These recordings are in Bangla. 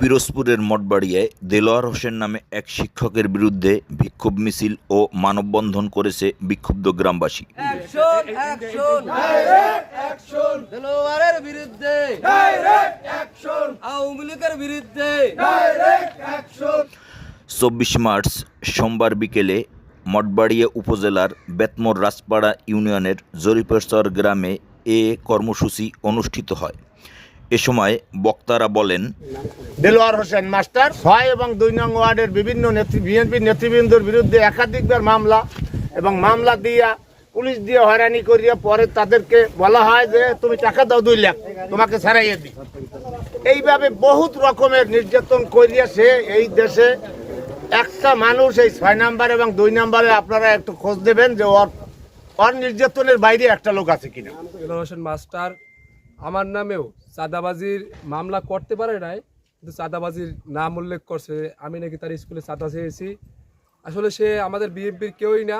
পিরোজপুরের মঠবাড়িয়ায় দেলোয়ার হোসেন নামে এক শিক্ষকের বিরুদ্ধে বিক্ষোভ মিছিল ও মানববন্ধন করেছে বিক্ষুব্ধ গ্রামবাসী। দেলোয়ারের বিরুদ্ধে। আওয়ামী লীগের বিরুদ্ধে। চব্বিশ মার্চ সোমবার বিকেলে মঠবাড়িয়া উপজেলার বেতমোর রাজপাড়া ইউনিয়নের জরিপেশ্বর গ্রামে এ কর্মসূচি অনুষ্ঠিত হয়। এ সময় বক্তারা বলেন, দেলোয়ার হোসেন মাস্টার, ছয় এবং দুই নং ওয়ার্ডের বিভিন্ন নেতৃ বিএনপির নেতৃবৃন্দর বিরুদ্ধে একাধিকবার মামলা এবং মামলা দিয়া পুলিশ দিয়ে হয়রানি করিয়া পরে তাদেরকে বলা হয় যে, তুমি টাকা দাও দুই লাখ, তোমাকে ছাড়াইয়ে দিই। এইভাবে বহুত রকমের নির্যাতন করিয়া সে এই দেশে। একটা মানুষ এই ছয় নাম্বার এবং দুই নাম্বারে আপনারা একটু খোঁজ দেবেন যে ওর ওর নির্যাতনের বাইরে একটা লোক আছে কিনা? হোসেন মাস্টার, আমার নামেও চাঁদাবাজির মামলা করতে পারে নাই, কিন্তু চাঁদাবাজির নাম উল্লেখ করছে। আমি নাকি তার স্কুলে চাঁদা চেয়েছি। আসলে সে আমাদের বিএনপির কেউই না।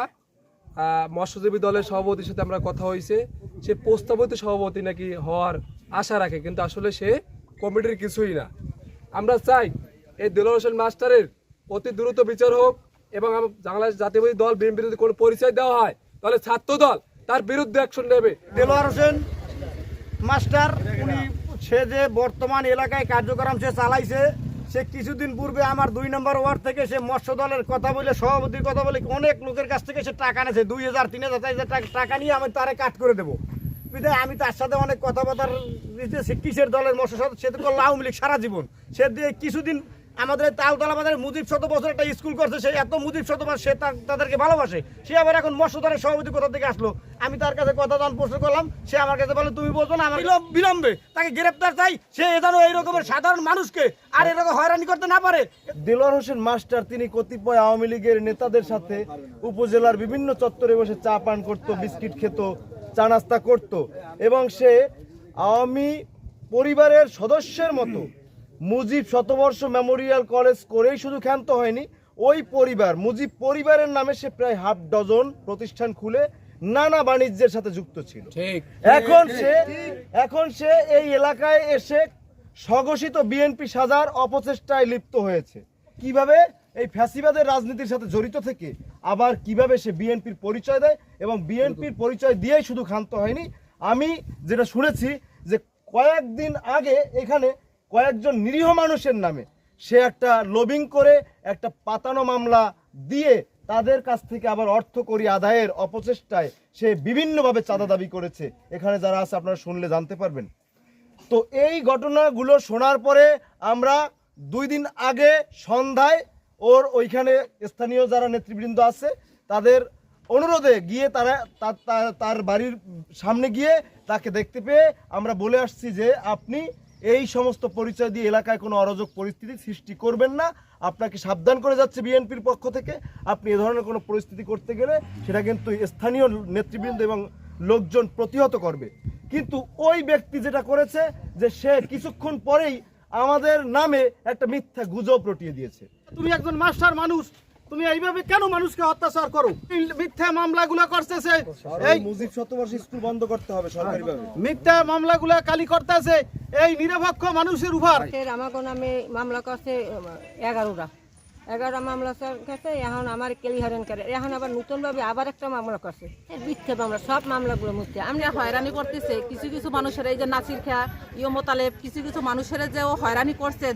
মৎস্যজীবী দলের সভাপতির সাথে আমরা কথা হয়েছে। সে প্রস্তাবিত সভাপতি নাকি হওয়ার আশা রাখে, কিন্তু আসলে সে কমিটির কিছুই না। আমরা চাই এই দেলোয়ার হোসেন মাস্টারের অতি দ্রুত বিচার হোক এবং বাংলাদেশ জাতীয়বাদী দল বিএনপির যদি কোনো পরিচয় দেওয়া হয় তাহলে ছাত্র দল তার বিরুদ্ধে অ্যাকশন নেবে। দেলোয়ার হোসেন, মাস্টার, উনি সে যে বর্তমান এলাকায় কার্যক্রম সে চালাইছে, সে কিছুদিন পূর্বে আমার দুই নম্বর ওয়ার্ড থেকে সে মৎস্য দলের কথা বলে, সভাপতির কথা বলে, অনেক লোকের কাছ থেকে সে টাকা নেছে দুই হাজার, তিন হাজার, চার হাজার টাকা- নিয়ে আমি তারে কাট করে দেবো। বিধায় আমি তার সাথে অনেক কথাবার্তার সে কিসের দলের মৎস্য সে তো করল আওয়ামী লীগ সারা জীবন। সে দিয়ে কিছুদিন আমাদের তালতলা বাজারে মুজিব শত বছর একটা স্কুল করছে, সে এত মুজিব শত বছর সে তাদেরকে ভালোবাসে। সে আবার এখন মৎস্য দলের সভাপতি কোথা থেকে আসলো? আমি তার কাছে কথা দান প্রশ্ন করলাম, সে আমার কাছে বলে, তুমি বলছো না, আমার বিলম্ব- তাকে গ্রেপ্তার চাই, সে যেন এই রকমের সাধারণ মানুষকে আর এরকম হয়রানি করতে না পারে। দেলোয়ার হোসেন মাস্টার, তিনি কতিপয় আওয়ামী লীগের নেতাদের সাথে উপজেলার বিভিন্ন চত্বরে বসে চা পান করত, বিস্কিট খেত, চা নাস্তা করত এবং সে আওয়ামী পরিবারের সদস্যের মতো মুজিব শতবর্ষ মেমোরিয়াল কলেজ করেই শুধু ক্ষান্ত হয়নি ওই পরিবার মুজিব পরিবারের নামে সে প্রায় হাফ ডজন প্রতিষ্ঠান খুলে নানা বাণিজ্যের সাথে যুক্ত ছিল। এখন সে এখন সে এই এলাকায় এসে স্বঘোষিত বিএনপি সাজার অপচেষ্টায় লিপ্ত হয়েছে। কীভাবে? এই ফ্যাসিবাদের রাজনীতির সাথে জড়িত থেকে আবার কীভাবে সে বিএনপির পরিচয় দেয় এবং বিএনপির পরিচয় দিয়েই শুধু ক্ষান্ত হয়নি আমি যেটা শুনেছি যে কয়েকদিন আগে এখানে কয়েকজন নিরীহ মানুষের নামে সে একটা লবিং করে, একটা পাতানো মামলা দিয়ে তাদের কাছ থেকে আবার অর্থ করি আদায়ের অপচেষ্টায় সে বিভিন্নভাবে চাঁদা দাবি করেছে। এখানে যারা আছে আপনারা শুনলে জানতে পারবেন। তো এই ঘটনাগুলো শোনার পরে আমরা দুই দিন আগে সন্ধ্যায় ওর ওইখানে স্থানীয় যারা নেতৃবৃন্দ আছে, তাদের অনুরোধে গিয়ে তারা তার বাড়ির সামনে গিয়ে তাকে দেখতে পেয়ে আমরা বলে আসছি যে আপনি এই সমস্ত পরিচয় দিয়ে এলাকায় কোনো অরাজক পরিস্থিতি সৃষ্টি করবেন না। আপনাকে সাবধান করে যাচ্ছে বিএনপির পক্ষ থেকে। আপনি এ ধরনের কোনো পরিস্থিতি করতে গেলে সেটা কিন্তু স্থানীয় নেতৃবৃন্দ এবং লোকজন প্রতিহত করবে। কিন্তু ওই ব্যক্তি যেটা করেছে যে সে কিছুক্ষণ পরেই আমাদের নামে একটা মিথ্যা গুজব রটিয়ে দিয়েছে। তুমি একজন মাস্টার মানুষ তুমি এইভাবে কেন মানুষকে অত্যাচার করো? মিথ্যা মামলাগুলো করতেছে। এই মুজিব শতবর্ষ স্কুল বন্ধ করতে হবে সরকারিভাবে। মিথ্যা মামলাগুলো কালি করতেছে। এই নিরপেক্ষ মানুষের উপর আমার আমাকে নামে মামলা করছে এগারোটা। এগারোটা মামলা করছে এখন আমার কেলি হরেন করে। এখন আবার নতুনভাবে আবার একটা মামলা করছে। মিথ্যে মামলা, সব মামলাগুলো মিথ্যে। আমি আমরা হয়রানি করতেছে, কিছু কিছু মানুষের এই যে নাসির খেয়া ইয় মোতালেব, কিছু কিছু মানুষের যে ও হয়রানি করছে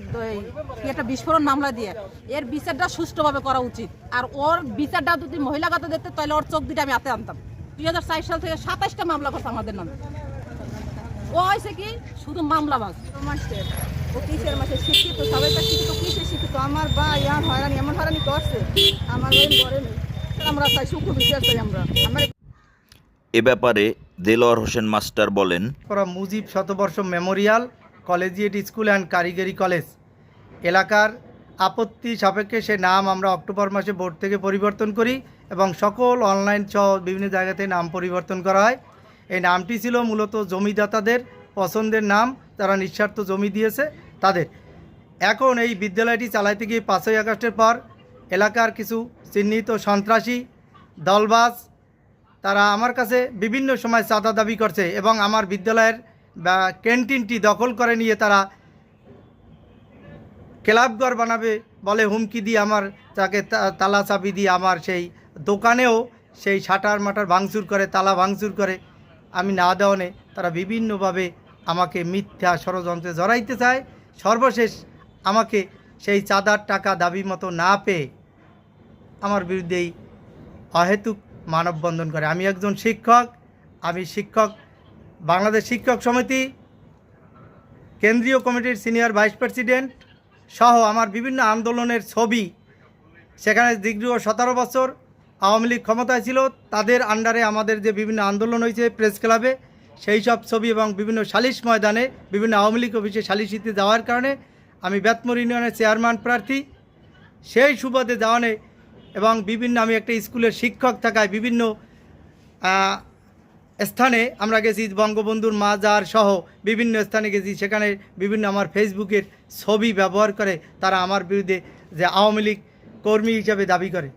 একটা বিস্ফোরণ মামলা দিয়ে, এর বিচারটা সুষ্ঠুভাবে করা উচিত। আর ওর বিচারটা যদি মহিলাগত দেখতে, তাহলে ওর চোখ দুটা আমি হাতে আনতাম। দুই হাজার চার সাল থেকে সাতাশটা মামলা করছে আমাদের নামে। ও হয়েছে কি? শুধু মামলাবাজ। মাস্টার ও কিসের মাসে শিক্ষিত? সবাই তো শিক্ষিত। কিসে শিক্ষিত? আমার বা ইয়ার হয়রানি এমন হয়রানি করছে। আমার ওই ঘরে নেই আমরা চাই সুখ বিচার চাই আমরা। আমার এ ব্যাপারে দেলোয়ার হোসেন মাস্টার বলেন Mujib Shatabarsha memorial collegiate school and কারিগরি কলেজ। এলাকার আপত্তি সাপেক্ষে সে নাম আমরা অক্টোবর মাসে বোর্ড থেকে পরিবর্তন করি এবং সকল অনলাইন সহ বিভিন্ন জায়গাতে নাম পরিবর্তন করা হয়। এই নামটি ছিল মূলত জমিদাতাদের পছন্দের নাম। যারা নিঃস্বার্থ জমি দিয়েছে তাদের। এখন এই বিদ্যালয়টি চালাইতে গিয়ে পাঁচই আগস্টের পর এলাকার কিছু চিহ্নিত সন্ত্রাসী, দলবাজ, তারা আমার কাছে বিভিন্ন সময় চাঁদা দাবি করছে এবং আমার বিদ্যালয়ের ক্যান্টিনটি দখল করে নিয়ে তারা ক্লাবঘর বানাবে বলে হুমকি দিয়ে আমার তাকে তালা চাবি দিয়ে আমার সেই দোকানেও সেই শাটার মাটার ভাঙচুর করে, তালা ভাঙচুর করে আমি না দেওয়ানে তারা বিভিন্নভাবে আমাকে মিথ্যা ষড়যন্ত্রে জড়াইতে চায়। সর্বশেষ আমাকে সেই চাঁদার টাকা দাবি মতো না পেয়ে আমার বিরুদ্ধেই অহেতুক মানববন্ধন করে। আমি একজন শিক্ষক, আমি শিক্ষক, বাংলাদেশ শিক্ষক সমিতি, কেন্দ্রীয় কমিটির সিনিয়র ভাইস প্রেসিডেন্ট সহ আমার বিভিন্ন আন্দোলনের ছবি। সেখানে দীর্ঘ সতেরো বছর আওয়ামী লীগ ক্ষমতায় ছিল। তাদের আন্ডারে আমাদের যে বিভিন্ন আন্দোলন হয়েছে, প্রেস ক্লাবে সেই সব ছবি এবং বিভিন্ন সালিশ ময়দানে, বিভিন্ন আওয়ামী লীগ অফিসে সালিশিতে যাওয়ার কারণে আমি বেতমোর ইউনিয়নের চেয়ারম্যান প্রার্থী। সেই সুবাদে যাওয়ানে এবং বিভিন্ন আমি একটা স্কুলের শিক্ষক থাকায় বিভিন্ন স্থানে আমরা গেছি, বঙ্গবন্ধুর মাজার সহ বিভিন্ন স্থানে গেছি। সেখানে বিভিন্ন আমার ফেসবুকের ছবি ব্যবহার করে তারা আমার বিরুদ্ধে যে আওয়ামী লীগ কর্মী হিসাবে দাবি করে।